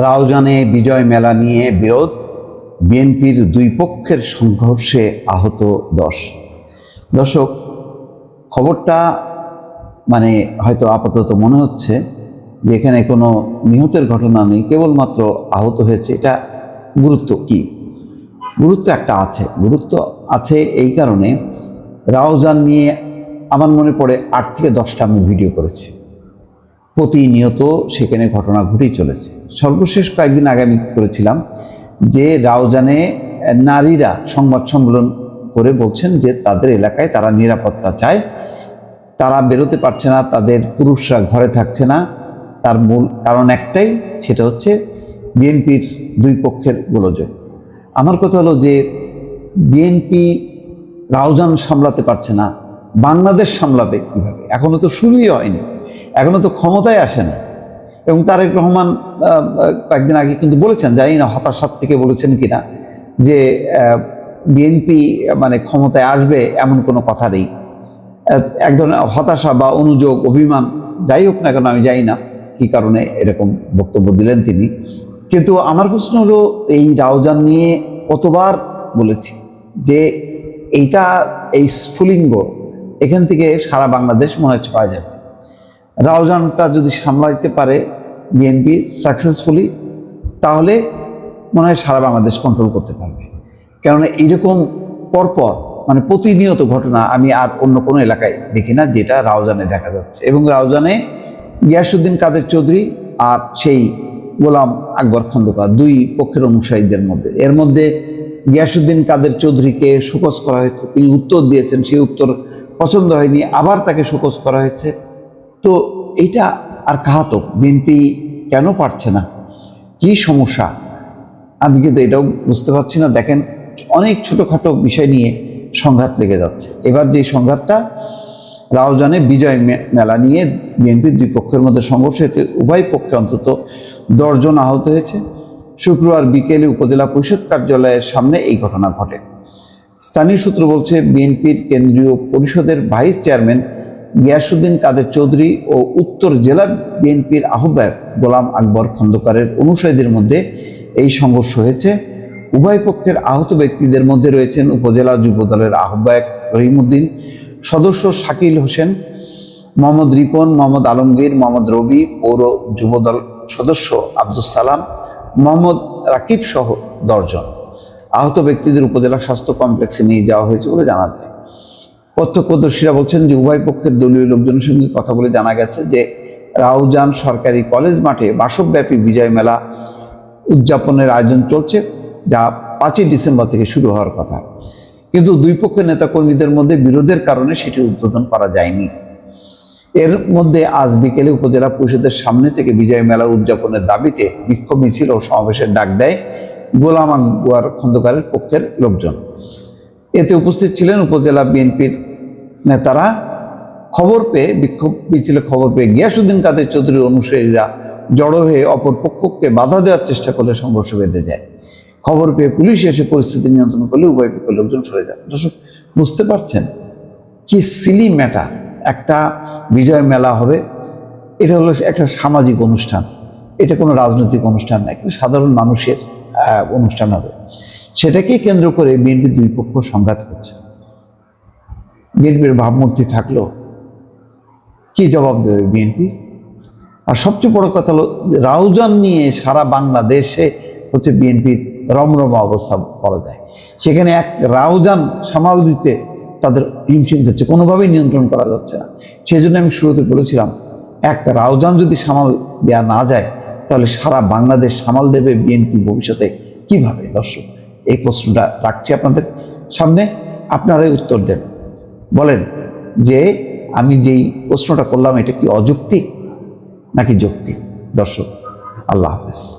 রাউজানে বিজয় মেলা নিয়ে বিরোধ, বিএনপির দুই পক্ষের সংঘর্ষে আহত দশ। দর্শক, খবরটা মানে হয়তো আপাতত মনে হচ্ছে যে এখানে কোনো নিহতের ঘটনা নেই, কেবলমাত্র আহত হয়েছে। এটা গুরুত্ব কি? গুরুত্ব একটা আছে। গুরুত্ব আছে এই কারণে রাউজান নিয়ে আমার মনে পড়ে আট থেকে দশটা আমি ভিডিও করেছি। প্রতিনিয়ত সেখানে ঘটনা ঘটেই চলেছে। সর্বশেষ কয়েকদিন আগে আমি করেছিলাম যে রাউজানে নারীরা সংবাদ সম্মেলন করে বলছেন যে তাদের এলাকায় তারা নিরাপত্তা চায়, তারা বেরোতে পারছে না, তাদের পুরুষরা ঘরে থাকছে না। তার মূল কারণ একটাই, সেটা হচ্ছে বিএনপির দুই পক্ষের গোলযোগ। আমার কথা হলো যে বিএনপি রাউজান সামলাতে পারছে না, বাংলাদেশ সামলাবে কীভাবে? এখনও তো শুরুই হয়নি। এখনও তো ক্ষমতায় আসে না। এবং তারেক রহমান কয়েকদিন আগে কিন্তু বলেছেন জানি না হতাশার থেকে বলেছেন কিনা যে বিএনপি মানে ক্ষমতায় আসবে এমন কোনো কথা নেই। এক ধরনের হতাশা বা অনুযোগ, অভিমান, যাই হোক না কেন আমি জানি না কি কারণে এরকম বক্তব্য দিলেন তিনি। কিন্তু আমার প্রশ্ন হলো, এই রাউজান নিয়ে কতবার বলেছি যে, এইটা এই স্ফুলিঙ্গ, এখান থেকে সারা বাংলাদেশ মনে হচ্ছে পাওয়া যাবে। রাউজানটা যদি সামলাইতে পারে বিএনপি সাকসেসফুলি তাহলে মনে হয় সারা বাংলাদেশ কন্ট্রোল করতে পারবে। কেননা এইরকম পরপর মানে প্রতিনিয়ত ঘটনা আমি আর অন্য কোনো এলাকায় দেখি না যেটা রাউজানে দেখা যাচ্ছে। এবং রাউজানে গিয়াসুদ্দিন কাদের চৌধুরী আর সেই গোলাম আকবর খন্দকার, দুই পক্ষের অনুসারীদের মধ্যে। এর মধ্যে গিয়াসুদ্দিন কাদের চৌধুরীকে শোকজ করা হয়েছে, তিনি উত্তর দিয়েছেন, সেই উত্তর পছন্দ হয়নি, আবার তাকে শোকজ করা হয়েছে। তো এটা আর কাহাতক বিএনপি কেন পারছে না? কি সমস্যা? আমি কিন্তু এটাও বুঝতে পারছি না। দেখেন, অনেক ছোটোখাটো বিষয় নিয়ে সংঘাত লেগে যাচ্ছে। এবার যে সংঘাতটা রাওজানে বিজয় মেলা নিয়ে বিএনপির দুই পক্ষের মধ্যে সংঘর্ষ এতে উভয় পক্ষে অন্তত দশজন আহত হয়েছে। শুক্রবার বিকেলে উপজেলা পরিষদ কার্যালয়ের সামনে এই ঘটনা ঘটে। স্থানীয় সূত্র বলছে বিএনপির কেন্দ্রীয় পরিষদের ভাইস চেয়ারম্যান গিয়াসুদ্দিন কাদের চৌধুরী ও উত্তর জেলা বিএনপির আহ্বায়ক গোলাম আকবর খন্দকারের অনুসারীদের মধ্যে এই সংঘর্ষ হয়েছে। উভয় পক্ষের আহত ব্যক্তিদের মধ্যে রয়েছেন উপজেলা যুবদলের আহ্বায়ক রহিমউদ্দিন, সদস্য শাকিল হোসেন, মোহাম্মদ রিপন, মোহাম্মদ আলমগীর, মোহাম্মদ রবি, পৌর যুবদল সদস্য আব্দুল সালাম, মোহাম্মদ রাকিব সহ দশজন। আহত ব্যক্তিদের উপজেলা স্বাস্থ্য কমপ্লেক্সে নিয়ে যাওয়া হয়েছে বলে জানা যায়। প্রত্যক্ষদর্শীরা বলছেন যে উভয় পক্ষের দলীয় লোকজনের সঙ্গে কথা বলে জানা গেছে যে রাউজান সরকারি কলেজ মাঠে বাসবব্যাপী বিজয় মেলা উদযাপনের আয়োজন চলছে, যা পাঁচই ডিসেম্বর থেকে শুরু হওয়ার কথা। কিন্তু দুই পক্ষের নেতাকর্মীদের মধ্যে বিরোধের কারণে সেটি উদ্বোধন করা যায়নি। এর মধ্যে আজ বিকেলে উপজেলা পরিষদের সামনে থেকে বিজয় মেলা উদযাপনের দাবিতে বিক্ষোভ মিছিল ও সমাবেশের ডাক দেয় গোলাম আকবর খন্দকারের পক্ষের লোকজন। এতে উপস্থিত ছিলেন উপজেলা বিএনপির নেতারা খবর পেয়ে, বিক্ষোভ, মিছিলে খবর পেয়ে গিয়াসুদ্দিন কাদের চৌধুরীর অনুসারীরা জড়ো হয়ে অপর পক্ষকে বাধা দেওয়ার চেষ্টা করলে সংঘর্ষ বেঁধে যায়। খবর পেয়ে পুলিশ এসে পরিস্থিতি নিয়ন্ত্রণ করলে উভয় পক্ষের লোকজন সরে যায়। দর্শক, বুঝতে পারছেন কি সিলি ম্যাটার একটা বিজয় মেলা হবে, এটা হলো একটা সামাজিক অনুষ্ঠান। এটা কোনো রাজনৈতিক অনুষ্ঠান না একটা সাধারণ মানুষের অনুষ্ঠান হবে। সেটাকে কেন্দ্র করে বিএনপি দুই পক্ষ সংঘাত করছে। বিএনপির ভাবমূর্তি থাকল। কি জবাব দেবে বিএনপি? আর সবচেয়ে বড় কথা হলো রাউজান নিয়ে সারা বাংলাদেশে হচ্ছে বিএনপির রমরমা অবস্থা বলা যায়। সেখানে এক রাউজান সামাল দিতে তাদের হিমশিম হচ্ছে কোনোভাবেই নিয়ন্ত্রণ করা যাচ্ছে না। সেই জন্য আমি শুরুতে বলেছিলাম, এক রাউজান যদি সামাল দেওয়া না যায়, তাহলে সারা বাংলাদেশ সামাল দেবে বিএনপি ভবিষ্যতে। কীভাবে? দর্শক, এই প্রশ্নটা রাখছি আপনাদের সামনে। আপনারাই উত্তর দেন। বলেন যে আমি যেই প্রশ্নটা করলাম এটা কি অযৌক্তিক নাকি যৌক্তিক? দর্শক আল্লাহ হাফেজ।